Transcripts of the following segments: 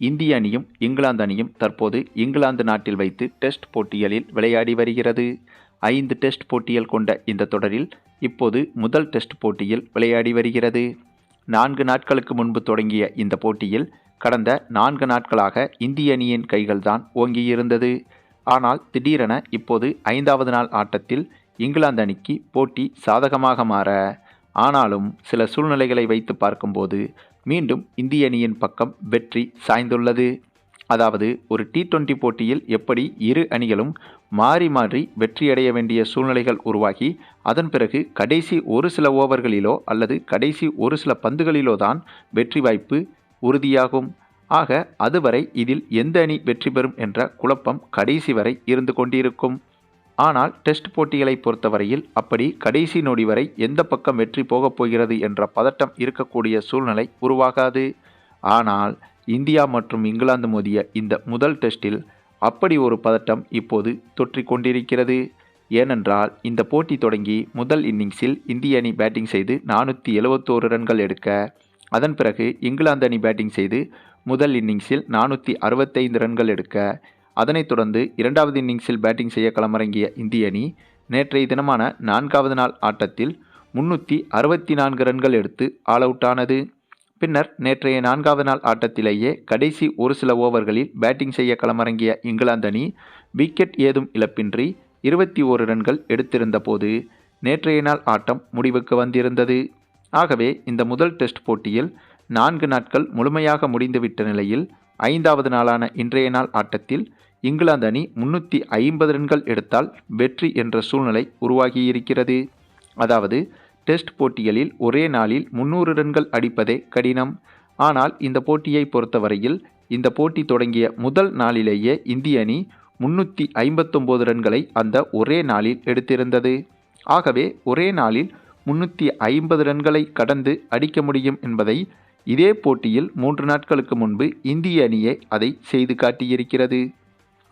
இந்திய அணியும் இங்கிலாந்து அணியும் தற்போது இங்கிலாந்து நாட்டில் வைத்து டெஸ்ட் போட்டிகளில் விளையாடி வருகிறது. ஐந்து டெஸ்ட் போட்டிகள் கொண்ட இந்த தொடரில் இப்போது முதல் டெஸ்ட் போட்டியில் விளையாடி வருகிறது. நான்கு நாட்களுக்கு முன்பு தொடங்கிய இந்த போட்டியில் கடந்த நான்கு நாட்களாக இந்திய அணியின் கைகள்தான் ஓங்கியிருந்தது. ஆனால் திடீரென இப்போது ஐந்தாவது நாள் ஆட்டத்தில் இங்கிலாந்து அணிக்கு போட்டி சாதகமாக மாற ஆனாலும் சில சூழ்நிலைகளை வைத்து பார்க்கும்போது மீண்டும் இந்திய அணியின் பக்கம் வெற்றி சாய்ந்துள்ளது. அதாவது ஒரு டி டுவெண்டி போட்டியில் எப்படி இரு அணிகளும் மாறி மாறி வெற்றியடைய வேண்டிய சூழ்நிலைகள் உருவாகி அதன் பிறகு கடைசி ஒரு சில ஓவர்களிலோ அல்லது கடைசி ஒரு சில பந்துகளிலோ தான் வெற்றி வாய்ப்பு உறுதியாகும். ஆக அதுவரை இதில் எந்த அணி வெற்றி பெறும் என்ற குழப்பம் கடைசி வரை இருந்து கொண்டிருக்கும். ஆனால் டெஸ்ட் போட்டிகளை பொறுத்தவரையில் அப்படி கடைசி நொடி வரை எந்த பக்கம் வெற்றி போகப் போகிறது என்ற பதட்டம் இருக்கக்கூடிய சூழ்நிலை உருவாகாது. ஆனால் இந்தியா மற்றும் இங்கிலாந்து மோதிய இந்த முதல் டெஸ்டில் அப்படி ஒரு பதட்டம் இப்போது தொற்றிக் கொண்டிருக்கிறது. ஏனென்றால் இந்த போட்டி தொடங்கி முதல் இன்னிங்ஸில் இந்திய அணி பேட்டிங் செய்து நானூற்றி எழுபத்தோரு ரன்கள் எடுக்க அதன் பிறகு இங்கிலாந்து அணி பேட்டிங் செய்து முதல் இன்னிங்ஸில் நானூற்றி அறுபத்தைந்து ரன்கள் எடுக்க அதனைத் தொடர்ந்து இரண்டாவது இன்னிங்ஸில் பேட்டிங் செய்ய களமிறங்கிய இந்திய அணி நேற்றைய தினமான நான்காவது நாள் ஆட்டத்தில் முன்னூற்றி அறுபத்தி நான்கு ரன்கள் எடுத்து ஆல் அவுட் ஆனது. பின்னர் நேற்றைய நான்காவது நாள் ஆட்டத்திலேயே கடைசி ஒரு சில ஓவர்களில் பேட்டிங் செய்ய களமிறங்கிய இங்கிலாந்து அணி விக்கெட் ஏதும் இழப்பின்றி இருபத்தி ஓரு ரன்கள் எடுத்திருந்த போது நேற்றைய நாள் ஆட்டம் முடிவுக்கு வந்திருந்தது. ஆகவே இந்த முதல் டெஸ்ட் போட்டியில் நான்கு நாட்கள் முழுமையாக முடிந்துவிட்ட நிலையில் ஐந்தாவது நாளான இன்றைய நாள் ஆட்டத்தில் இங்கிலாந்து அணி முன்னூற்றி ஐம்பது ரன்கள் எடுத்தால் வெற்றி என்ற சூழ்நிலை உருவாகியிருக்கிறது. அதாவது டெஸ்ட் போட்டிகளில் ஒரே நாளில் முன்னூறு ரன்கள் அடிப்பதே கடினம். ஆனால் இந்த போட்டியை பொறுத்தவரையில் இந்த போட்டி தொடங்கிய முதல் நாளிலேயே இந்திய அணி முன்னூற்றி ஐம்பத்தொம்போது ரன்களை அந்த ஒரே நாளில் எடுத்திருந்தது. ஆகவே ஒரே நாளில் முன்னூற்றி ஐம்பது ரன்களை கடந்து அடிக்க முடியும் என்பதை இதே போட்டியில் மூன்று நாட்களுக்கு முன்பு இந்திய அணியே அதை செய்து காட்டியிருக்கிறது.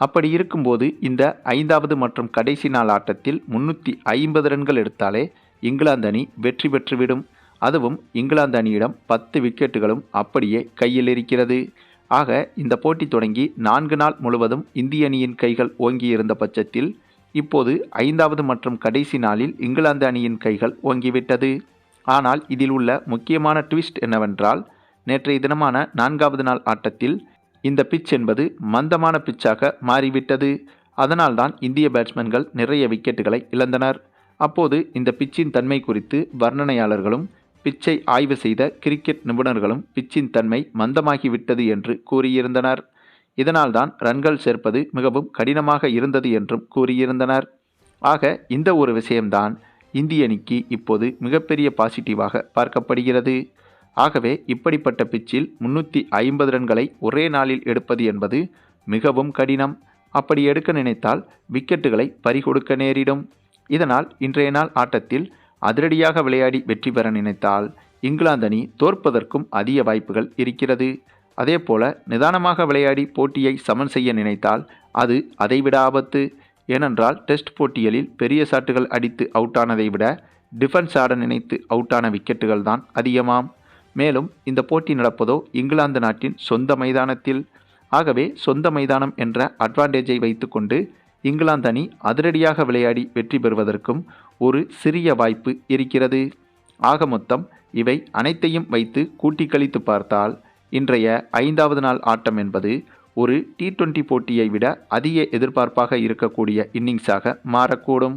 அப்படி இருக்கும்போது இந்த ஐந்தாவது மற்றும் கடைசி நாள் ஆட்டத்தில் முன்னூற்றி ஐம்பது ரன்கள் எடுத்தாலே இங்கிலாந்து அணி வெற்றி பெற்றுவிடும். அதுவும் இங்கிலாந்து அணியிடம் பத்து விக்கெட்டுகளும் அப்படியே கையில் இருக்கிறது. ஆக இந்த போட்டி தொடங்கி நான்கு நாள் முழுவதும் இந்திய அணியின் கைகள் ஓங்கியிருந்த பட்சத்தில் இப்போது ஐந்தாவது மற்றும் கடைசி நாளில் இங்கிலாந்து அணியின் கைகள் ஓங்கிவிட்டது. ஆனால் இதில் உள்ள முக்கியமான ட்விஸ்ட் என்னவென்றால் நேற்றைய தினமான நான்காவது நாள் ஆட்டத்தில் இந்த பிட்ச் என்பது மந்தமான பிச்சாக மாறிவிட்டது. அதனால்தான் இந்திய பேட்ஸ்மேன்கள் நிறைய விக்கெட்டுகளை இழந்தனர். அப்போது இந்த பிச்சின் தன்மை குறித்து வர்ணனையாளர்களும் பிச்சை ஆய்வு செய்த கிரிக்கெட் நிபுணர்களும் பிச்சின் தன்மை மந்தமாகிவிட்டது என்று கூறியிருந்தனர். இதனால்தான் ரன்கள் சேர்ப்பது மிகவும் கடினமாக இருந்தது என்றும் கூறியிருந்தனர். ஆக இந்த ஒரு விஷயம்தான் இந்திய அணிக்கு இப்போது மிகப்பெரிய பாசிட்டிவாக பார்க்கப்படுகிறது. ஆகவே இப்படிப்பட்ட பிச்சில் முன்னூற்றி ஐம்பது ரன்களை ஒரே நாளில் எடுப்பது என்பது மிகவும் கடினம். அப்படி எடுக்க நினைத்தால் விக்கெட்டுகளை பறிகொடுக்க நேரிடும். இதனால் இன்றைய நாள் ஆட்டத்தில் அதிரடியாக விளையாடி வெற்றி பெற நினைத்தால் இங்கிலாந்து அணி தோற்பதற்கும் அதிக வாய்ப்புகள் இருக்கிறது. அதேபோல நிதானமாக விளையாடி போட்டியை சமன் செய்ய நினைத்தால் அது அதைவிட ஆபத்து. ஏனென்றால் டெஸ்ட் போட்டிகளில் பெரிய சாட்டுகள் அடித்து அவுட்டானதை விட டிஃபென்ஸ் ஆட நினைத்து அவுட்டான விக்கெட்டுகள் தான் அதிகமாம். மேலும் இந்த போட்டி நடப்பதோ இங்கிலாந்து நாட்டின் சொந்த மைதானத்தில். ஆகவே சொந்த மைதானம் என்ற அட்வான்டேஜை வைத்துக்கொண்டு இங்கிலாந்து அணி அதிரடியாக விளையாடி வெற்றி பெறுவதற்கும் ஒரு சிறிய வாய்ப்பு இருக்கிறது. ஆக மொத்தம் இவை அனைத்தையும் வைத்து கூட்டி கழித்து பார்த்தால் இன்றைய ஐந்தாவது நாள் ஆட்டம் என்பது ஒரு டி டுவெண்டி போட்டியை விட அதிக எதிர்பார்ப்பாக இருக்கக்கூடிய இன்னிங்ஸாக மாறக்கூடும்.